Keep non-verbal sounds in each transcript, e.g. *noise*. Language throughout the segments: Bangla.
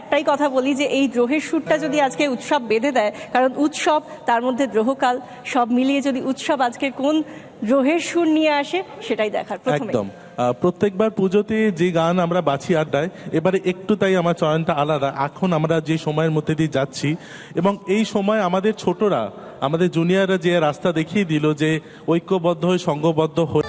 একটাই কথা বলি যে এই দ্রোহের সুরটা যদি আজকে উৎসব বেঁধে দেয়, কারণ উৎসব, তার মধ্যে দ্রোহকাল, সব মিলিয়ে যদি উৎসব আজকে কোন দ্রোহের সুর নিয়ে আসে সেটাই দেখার একদম। প্রত্যেকবার পুজোতে যে গান আমরা বাছি আড্ডায়, এবারে একটু তাই আমার চয়নটা আলাদা। এখন আমরা যে সময়ের মধ্যে দিয়ে যাচ্ছি, এবং এই সময় আমাদের ছোটরা, আমাদের জুনিয়ররা যে রাস্তা দেখিয়ে দিল যে ঐক্যবদ্ধ হয়ে, সংঘবদ্ধ হয়ে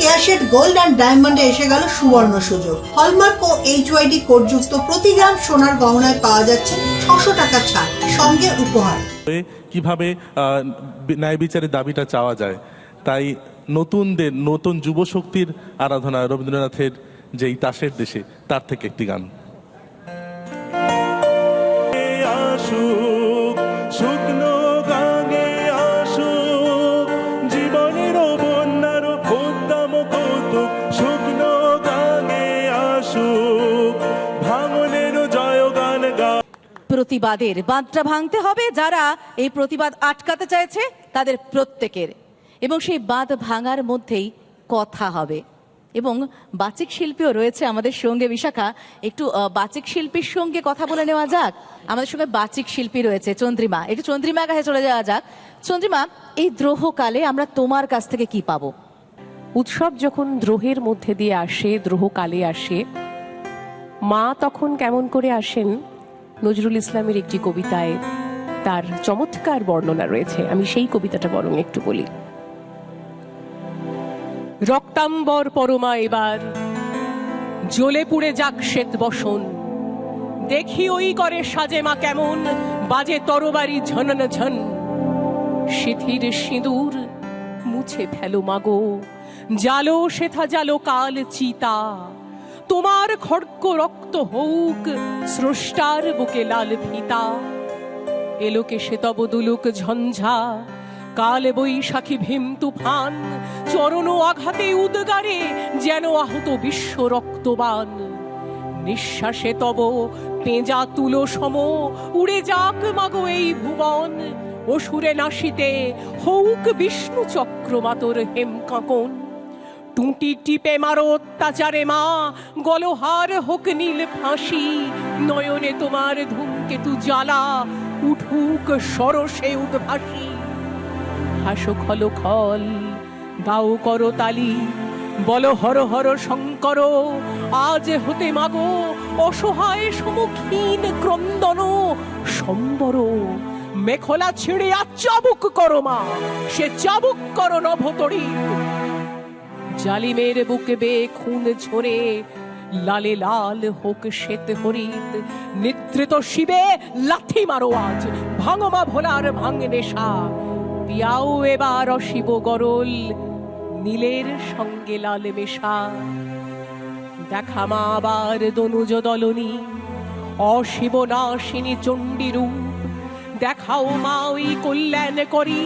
কেয়াশেট গোল্ড অ্যান্ড ডায়মন্ডে এসে গেল সুবর্ণ সুযোগ। হলমার্ক ও এইচওয়াইডি কোডযুক্ত প্রতি গ্রাম সোনার গহনায় পাওয়া যাচ্ছে ছশো টাকা ছাড় সঙ্গে উপহার। কীভাবে আহ, ন্যায় বিচারের দাবিটা চাওয়া যায় তাই নতুনদের নতুন যুব শক্তির আরাধনা রবীন্দ্রনাথের যেই তাসের দেশে তার থেকে একটি গান। আসুক প্রতিবাদের বাঁধটা ভাঙতে হবে। যারা এই প্রতিবাদ আটকাতে চাইছে, তাদের প্রত্যেকের। এবং সেই বাঁধ ভাঙার মধ্যেই কথা হবে। এবং বাচিক শিল্পীও রয়েছে আমাদের সঙ্গে। বিশাখা, একটু বাচিক শিল্পীর সঙ্গে কথা বলে নেওয়া যাক। আমাদের সঙ্গে বাচিক শিল্পী রয়েছে চন্দ্রিমা। একটু চন্দ্রিমার কাছে চলে যাওয়া যাক। চন্দ্রিমা, এই দ্রোহকালে আমরা তোমার কাছ থেকে কি পাবো? উৎসব যখন দ্রোহের মধ্যে দিয়ে আসে, দ্রোহকালে আসে, মা তখন কেমন করে আসেন? নজরুল ইসলামের একটি কবিতায় তার চমৎকার বর্ণনা রয়েছে। আমি সেই কবিতাটা বরং একটু বলি। রক্তাম্বর পরমা এবার জ্বলে পুড়ে যাক শ্বেত বসন। দেখি ওই করে সাজে মা কেমন, বাজে তরবারি ঝনন ঝন। শিথির সিঁদুর মুছে ফেলো মাগো জালো সেথা জালো কাল চিতা। তোমার খড়গ রক্ত হউক, স্রষ্টার বুকে লাল ফিতা। এলোকে সে তব দুলুক ঝঞ্ঝা, কাল বৈশাখী ভীম তুফান, চরণ আঘাতে উদ্গারে যেন আহত বিশ্ব রক্তবান। নিঃশ্বাসে তব পেঁজা তুলো সম, উড়ে যাক মাগো এই ভুবন, অসুরে নাশিতে হউক বিষ্ণু চক্রমাতর হেম কাঁকন টুটি টিপে মারো অত্যাচারে মা, গলহার হোক নীল ফাঁসি, নয়নে তোমার ধূমকেতু জ্বালা, উঠুক সরসে উদ্ভাসী। হাসো খল খল, দাও করো তালি, বল হর হর শঙ্কর, আজ হতে মাগো অসহায় সমুখীন ক্রন্দন, সম্বর, মেখলা ছিঁড়ে আর চাবুক করো মা, সে চাবুক করো নভতরী জালিমের বুকে বে খুন ঝরে, লালে লাল হোক শ্বেত হরিত নিদ্রিত শিবে লাথি মারো আজ ভাঙমা ভোলার ভাঙে নেশা, পিয়াও এবার অশিব গরল, নীলের সঙ্গে লাল মেশা। দেখা মা আবার দনুজ দলনী, অশিব নাশিনী চণ্ডী দেখাও মা ওই কল্যাণ করি,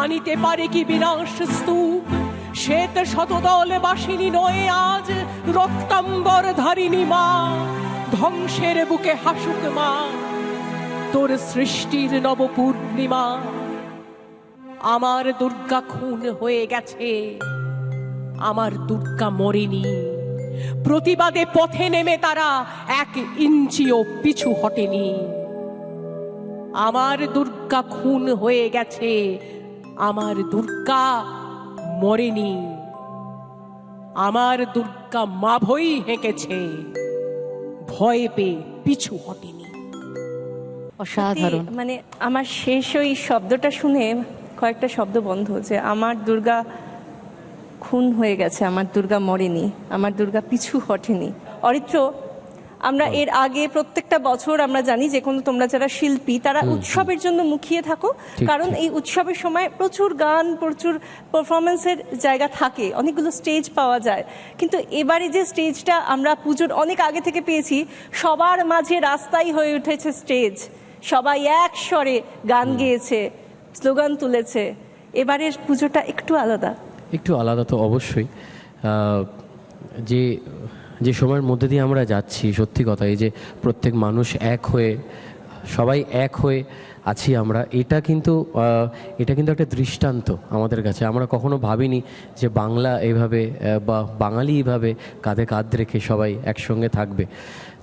আনিতে পারে কি বিনাশ স্তূপ শ্বেত শতদল বাসিনী নয় আজ, রক্তাম্বর ধারিণী মা, ধ্বংসের বুকে হাসুক মা, তোর সৃষ্টির নব পূর্ণিমা আমার দুর্গা খুন হয়ে গেছে, আমার দুর্গা মরেনি। প্রতিবাদে পথে নেমে তারা এক ইঞ্চিও পিছু হটেনি। আমার দুর্গা খুন হয়ে গেছে, আমার দুর্গা মরেনি। আমার দুর্গা মাভই হেঁকেছে। ভয়ে পেয়ে পিছু হটেনি। অসাধারণ। মানে আমার শেষ ওই শব্দটা শুনে কয়েকটা শব্দ বন্ধ যে আমার দুর্গা খুন হয়ে গেছে আমার দুর্গা মরেনি আমার দুর্গা পিছু হটেনি। অরিত্র আমরা এর আগে প্রত্যেকটা বছর আমরা জানি যে কোনো তোমরা যারা শিল্পী তারা উৎসবের জন্য মুখিয়ে থাকো। কারণ এই উৎসবের সময় প্রচুর গান প্রচুর পারফরমেন্সের জায়গা থাকে অনেকগুলো স্টেজ পাওয়া যায়। কিন্তু এবারে যে স্টেজটা আমরা পুজোর অনেক আগে থেকে পেয়েছি সবার মাঝে রাস্তাই হয়ে উঠেছে স্টেজ সবাই এক স্বরে গান গেয়েছে স্লোগান তুলেছে। এবারের পুজোটা একটু আলাদা। একটু আলাদা তো অবশ্যই। যে যে সময়ের মধ্যে দিয়ে আমরা যাচ্ছি, সত্যি কথা, এই যে প্রত্যেক মানুষ এক হয়ে, সবাই এক হয়ে আছি আমরা, এটা কিন্তু এটা কিন্তু একটা দৃষ্টান্ত আমাদের কাছে। আমরা কখনো ভাবিনি যে বাংলা এভাবে বা বাঙালি এইভাবে কাঁধে কাঁধ রেখে সবাই একসঙ্গে থাকবে।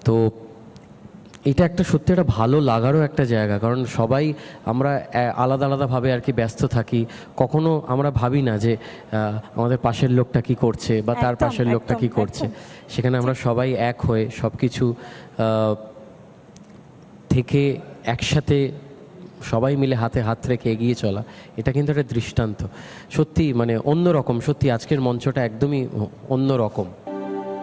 তো এটা একটা সত্যি একটা ভালো লাগারও একটা জায়গা। কারণ সবাই আমরা আলাদা আলাদাভাবে আর কি ব্যস্ত থাকি। কখনো আমরা ভাবি না যে আমাদের পাশের লোকটা কি করছে বা তার পাশের লোকটা কি করছে। সেখানে আমরা সবাই এক হয়ে সব কিছু থেকে একসাথে সবাই মিলে হাতে হাত রেখে এগিয়ে চলা এটা কিন্তু একটা দৃষ্টান্ত। সত্যি মানে অন্যরকম সত্যি আজকের মঞ্চটা একদমই অন্যরকম।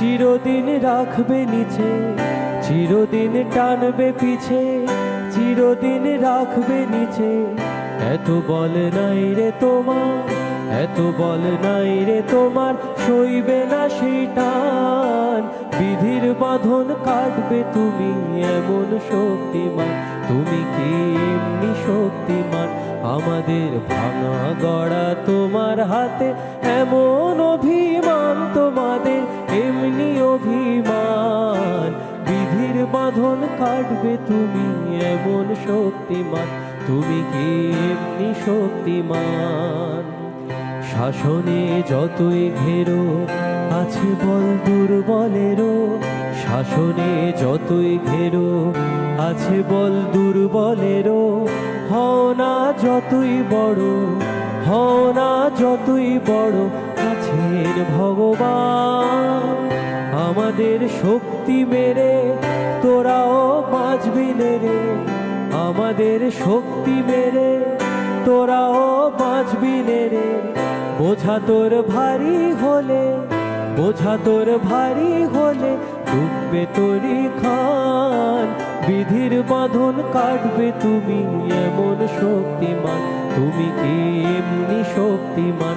চিরদিন রাখবে নিচে, চিরদিন টানবে পিছে, চিরদিন রাখবে নিচে। এত বল নাই রে তোমার, এত বল নাই রে তোমার, সইবে না সেই টান। বিধির বাঁধন কাটবে তুমি এমন শক্তিমান, তুমি কি এমনি শক্তিমান? আমাদের ভাঙা গড়া তোমার হাতে এমন অভিমান। বাঁধন কাটবে তুমি এমন শক্তিমান। তুমি কি এমনি শক্তিমান? শাসনে যতই ঘেরো, আছে বল দুর্বলেরও। শাসনে যতই ঘেরো, আছে বল দুর্বলেরও। হও না যতই বড়, হও না যতই বড় আছেন ভগবান। আমাদের শক্তি মেরে, তোরাও বাঁচবি রে। আমাদের শক্তি মেরে, তোরাও বাঁচবি রে। বোঝা তোর ভারী হলে, বোঝা তোর ভারী হলে ডুববে তোরি খান। বিধির বাঁধন কাটবে তুমি এমন শক্তিমান, তুমি কি এমনি শক্তিমান?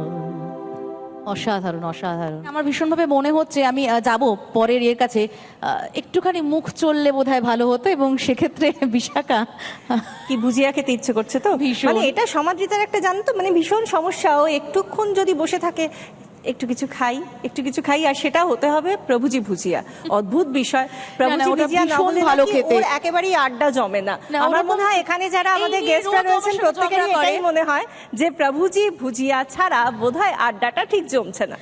অসাধারণ অসাধারণ। আমার ভীষণভাবে মনে হচ্ছে আমি যাব পরের এর কাছে। আহ, একটুখানি মুখ চললে বোধহয় ভালো হতো এবং সেক্ষেত্রে *laughs* বিশাখা। কি বুঝিয়া খেতে ইচ্ছে করছে তো? ভীষণ। মানে এটা সমাদৃতার একটা জানতো মানে ভীষণ সমস্যা। ও একটুক্ষণ যদি বসে থাকে একটু কিছু খাই একটু কিছু খাই আর সেটা হতে হবে প্রভুজি ভুজিয়া। অদ্ভুত বিষয়। প্রভুজি ভুজিয়া না হলে ভালো খেতে। ওর একেবারেই আড্ডা জমে না। আমার মনে হয় এখানে যারা আমাদের গেস্ট গেস্টরা রয়েছেন প্রত্যেকেরই এটাই মনে হয় যে প্রভুজি ভুজিয়া ছাড়া বোধহয় আড্ডাটা ঠিক জমছে না।